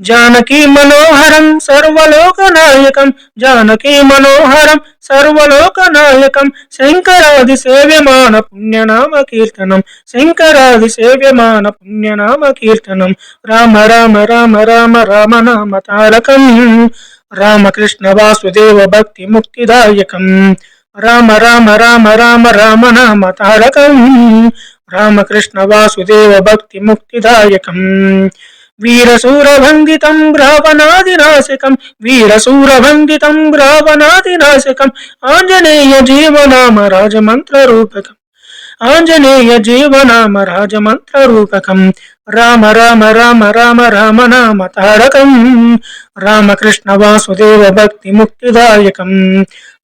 జానకీ మనోహరం సర్వలోకనాయకం జానకీ మనోహరం సర్వలోకనాయకం శంకరాది సేవ్యమాన పుణ్యనామ కీర్తనం. శంకరాది సేవ్యమాన పుణ్యనామ కీర్తనం. రామ రామ రామ రామ రామ నామ తారకం. రామకృష్ణ వాసుదేవ భక్తి ముక్తిదాయకం. రామ రామ రామ రామ రామ నామ తారకం. రామకృష్ణ వాసుదేవ భక్తి ముక్తిదాయకం. వీరశూరభందితం రావణాదినాశకం వీరశూరభందితం రావణాదినాశకం ఆంజనేయ జీవనామ రాజమంత్ర రూపకం ఆంజనేయ జీవనామ రాజమంత్ర రూపకం రామ రామ రామ రామ రామ నామ తారకం రామకృష్ణ వాసుదేవ భక్తి ముక్తిదాయకం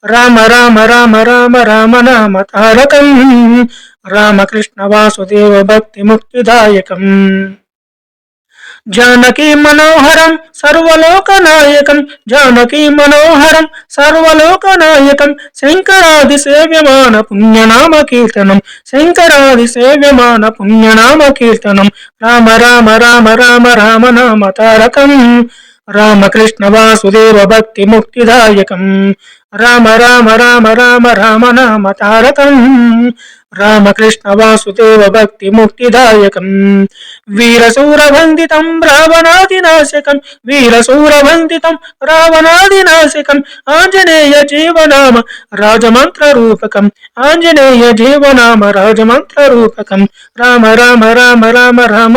రామ రామ రామ రామ రామ నామ తారకం రామకృష్ణ వాసుదేవ భక్తి ముక్తిదాయకం. జానకీ మనోహరం సర్వలోకనాయకం జానకీ మనోహరం సర్వలోకనాయకం శంకరాది సేవ్యమాన పుణ్యనామ కీర్తనం. శంకరాది సేవ్యమాన పుణ్యనామ కీర్తనం. రామ రామ రామ రామ రామ నామ తారకం. రామకృష్ణ వాసుదేవ భక్తి ముక్తిదాయకం. రామ రామ రామ రామ రామ నామ తారకం. రామకృష్ణ వాసుదేవ భక్తి ముక్తిదాయకం వీరశూరభందితం రావణాదినాశకం వీరశూరభందితం రావణాదినాశకం ఆంజనేయ జీవనామ రాజమంత్ర రూపకం ఆంజనేయ జీవనామ రాజమంత్ర రూపకం రామ రామ రామ రామ రామ